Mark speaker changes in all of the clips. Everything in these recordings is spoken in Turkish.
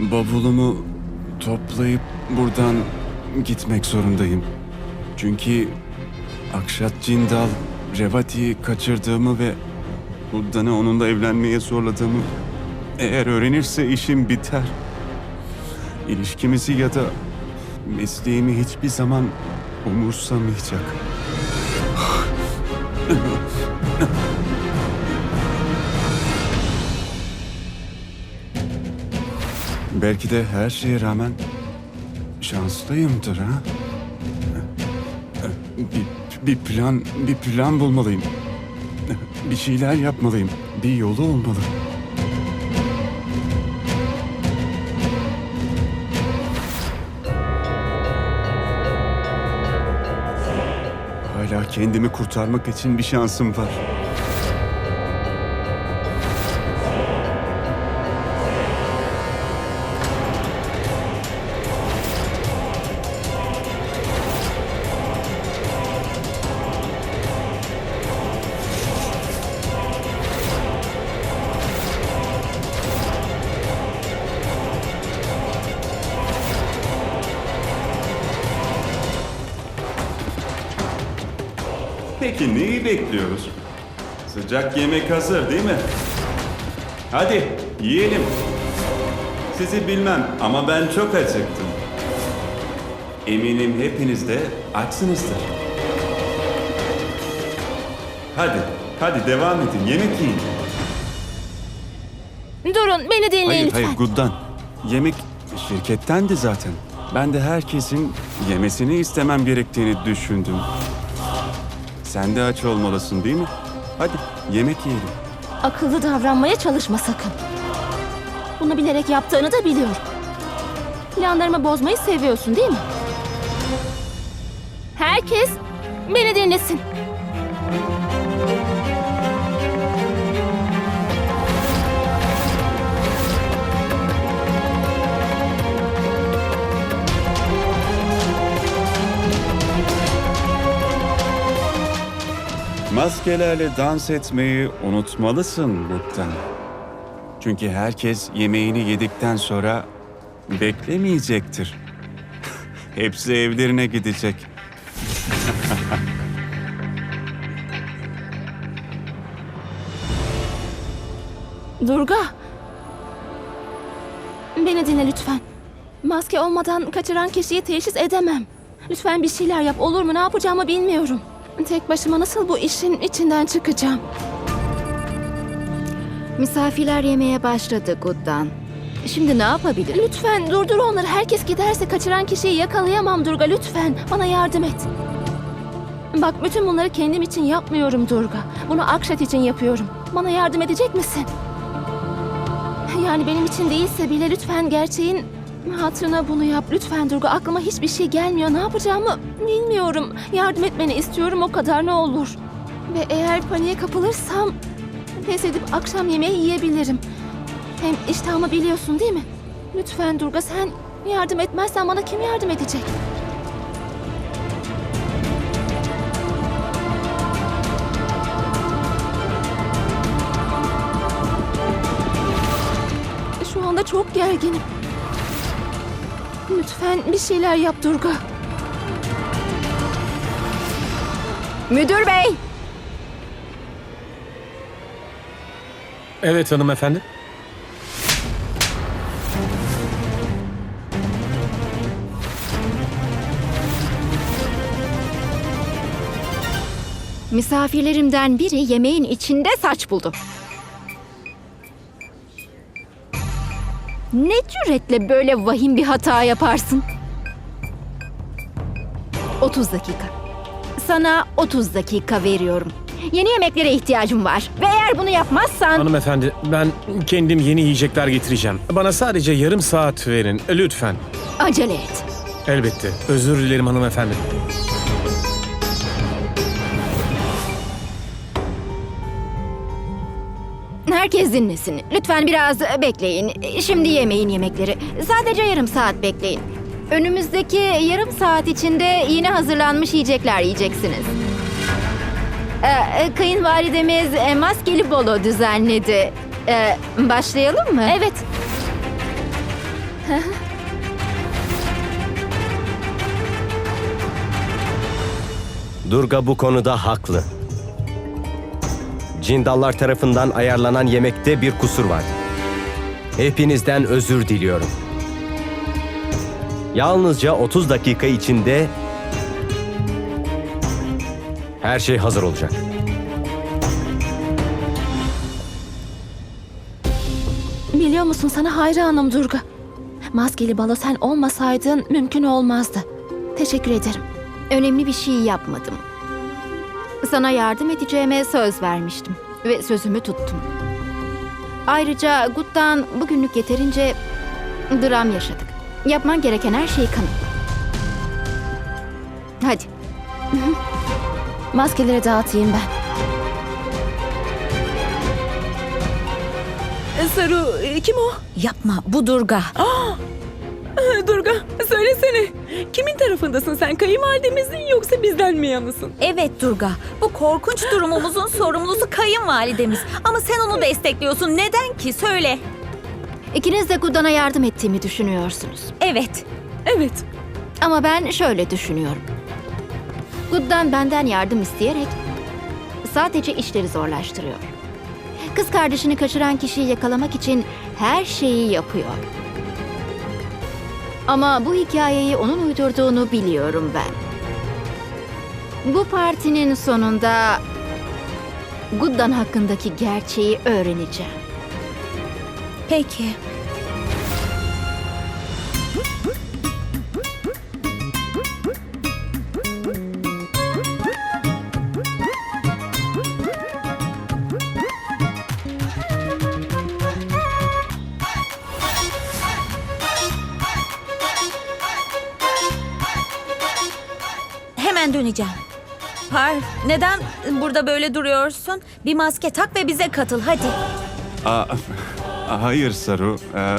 Speaker 1: Bavulumu toplayıp buradan gitmek zorundayım. Çünkü Akşat Cindal Revati'yi kaçırdığımı ve Buddan'ı onunla evlenmeye zorladığımı eğer öğrenirse işim biter. İlişkimizi ya da mesleğimi hiçbir zaman umursamayacak. Belki de her şeye rağmen şanslıyımdır ha. Bir, bir plan, bir plan bulmalıyım. Bir şeyler yapmalıyım. Bir yolu olmalı. Hala kendimi kurtarmak için bir şansım var. Peki neyi bekliyoruz? Sıcak yemek hazır değil mi? Hadi yiyelim. Sizi bilmem ama ben çok acıktım. Eminim hepiniz de açsınızdır. Hadi, hadi devam edin. Yemek yiyin.
Speaker 2: Durun beni dinleyin
Speaker 1: Hayır,
Speaker 2: lütfen.
Speaker 1: hayır, Guddan. Yemek şirkettendi zaten. Ben de herkesin yemesini istemem gerektiğini düşündüm. Sen de aç olmalısın değil mi? Hadi yemek yiyelim.
Speaker 2: Akıllı davranmaya çalışma sakın. Bunu bilerek yaptığını da biliyorum. Planlarımı bozmayı seviyorsun değil mi? Herkes beni dinlesin.
Speaker 1: Maskelerle dans etmeyi unutmalısın Guddan. Çünkü herkes yemeğini yedikten sonra beklemeyecektir. Hepsi evlerine gidecek.
Speaker 2: Durga. Beni dinle lütfen. Maske olmadan kaçıran kişiyi teşhis edemem. Lütfen bir şeyler yap olur mu? Ne yapacağımı bilmiyorum. Tek başıma nasıl bu işin içinden çıkacağım?
Speaker 3: Misafirler yemeye başladı Guddan. Şimdi ne yapabilir?
Speaker 2: Lütfen durdur onları. Herkes giderse kaçıran kişiyi yakalayamam Durga. Lütfen bana yardım et. Bak bütün bunları kendim için yapmıyorum Durga. Bunu Akşat için yapıyorum. Bana yardım edecek misin? Yani benim için değilse bile lütfen gerçeğin hatırına bunu yap. Lütfen Durga aklıma hiçbir şey gelmiyor. Ne yapacağımı bilmiyorum. Yardım etmeni istiyorum o kadar ne olur. Ve eğer paniğe kapılırsam pes edip akşam yemeği yiyebilirim. Hem iştahımı biliyorsun değil mi? Lütfen Durga sen yardım etmezsen bana kim yardım edecek? Şu anda çok gerginim. Lütfen bir şeyler yap Durga.
Speaker 3: Müdür bey!
Speaker 4: Evet hanımefendi.
Speaker 3: Misafirlerimden biri yemeğin içinde saç buldu. Ne cüretle böyle vahim bir hata yaparsın? 30 dakika. Sana 30 dakika veriyorum. Yeni yemeklere ihtiyacım var. Ve eğer bunu yapmazsan...
Speaker 4: Hanımefendi ben kendim yeni yiyecekler getireceğim. Bana sadece yarım saat verin lütfen.
Speaker 3: Acele et.
Speaker 4: Elbette. Özür dilerim hanımefendi.
Speaker 3: Herkes dinlesin. Lütfen biraz bekleyin. Şimdi yemeyin yemekleri. Sadece yarım saat bekleyin. Önümüzdeki yarım saat içinde yine hazırlanmış yiyecekler yiyeceksiniz. Ee, kayınvalidemiz e, maskeli bolo düzenledi. Ee, başlayalım mı?
Speaker 2: Evet.
Speaker 5: Durga bu konuda haklı. Cindallar tarafından ayarlanan yemekte bir kusur var. Hepinizden özür diliyorum. Yalnızca 30 dakika içinde her şey hazır olacak.
Speaker 2: Biliyor musun sana hayranım Durga. Maskeli balo sen olmasaydın mümkün olmazdı. Teşekkür ederim.
Speaker 3: Önemli bir şey yapmadım. Sana yardım edeceğime söz vermiştim ve sözümü tuttum. Ayrıca Gut'tan bugünlük yeterince dram yaşadık. Yapman gereken her şeyi kanıt. Hadi.
Speaker 2: Maskeleri dağıtayım ben.
Speaker 6: Saru e, kim o?
Speaker 7: Yapma bu Durga.
Speaker 6: Durga söylesene. Kimin tarafındasın sen? Kayınvalidemizin yoksa bizden mi yanısın?
Speaker 7: Evet Durga. Bu korkunç durumumuzun sorumlusu kayınvalidemiz. Ama sen onu destekliyorsun. Neden ki? Söyle.
Speaker 3: İkiniz de Gut'ana yardım ettiğimi düşünüyorsunuz.
Speaker 7: Evet.
Speaker 6: Evet.
Speaker 3: Ama ben şöyle düşünüyorum. Gut'dan benden yardım isteyerek sadece işleri zorlaştırıyor. Kız kardeşini kaçıran kişiyi yakalamak için her şeyi yapıyor. Ama bu hikayeyi onun uydurduğunu biliyorum ben. Bu partinin sonunda Guddan hakkındaki gerçeği öğreneceğim.
Speaker 7: Peki. Hemen döneceğim. Par, neden burada böyle duruyorsun? Bir maske tak ve bize katıl hadi.
Speaker 1: Aa, hayır Saru. Ee,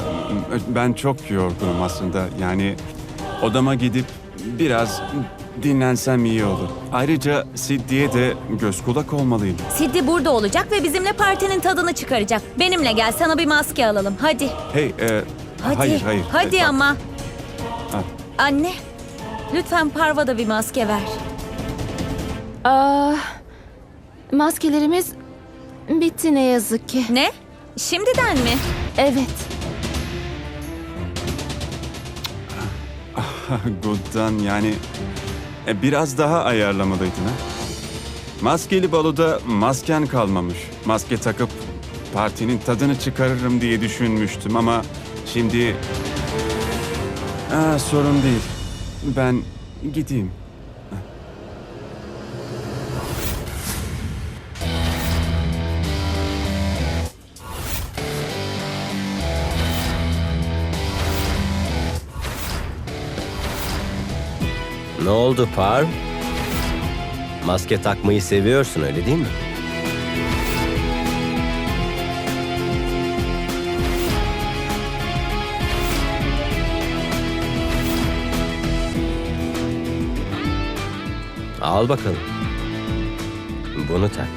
Speaker 1: ben çok yorgunum aslında. Yani odama gidip biraz dinlensem iyi olur. Ayrıca Siddi'ye de göz kulak olmalıyım.
Speaker 7: Siddi burada olacak ve bizimle partinin tadını çıkaracak. Benimle gel sana bir maske alalım. Hadi.
Speaker 1: Hey, e,
Speaker 7: Hadi.
Speaker 1: hayır hayır.
Speaker 7: Hadi
Speaker 1: Bak,
Speaker 7: ama.
Speaker 1: Al.
Speaker 7: Anne. Lütfen Parva'da bir maske ver.
Speaker 2: Aa, maskelerimiz bitti ne yazık ki.
Speaker 7: Ne? Şimdiden mi?
Speaker 2: Evet.
Speaker 1: Good'dan yani e, biraz daha ayarlamalıydın ha. Maskeli baloda masken kalmamış. Maske takıp partinin tadını çıkarırım diye düşünmüştüm ama şimdi... Aa, sorun değil. Ben gideyim.
Speaker 5: Ne oldu Par? Maske takmayı seviyorsun öyle değil mi? Al bakalım. Bunu tak.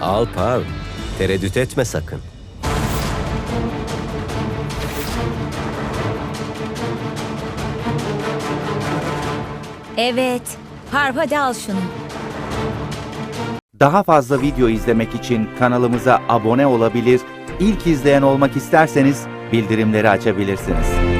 Speaker 5: Al Par. Tereddüt etme sakın.
Speaker 7: Evet. Parv hadi al şunu.
Speaker 8: Daha fazla video izlemek için kanalımıza abone olabilir, ilk izleyen olmak isterseniz bildirimleri açabilirsiniz.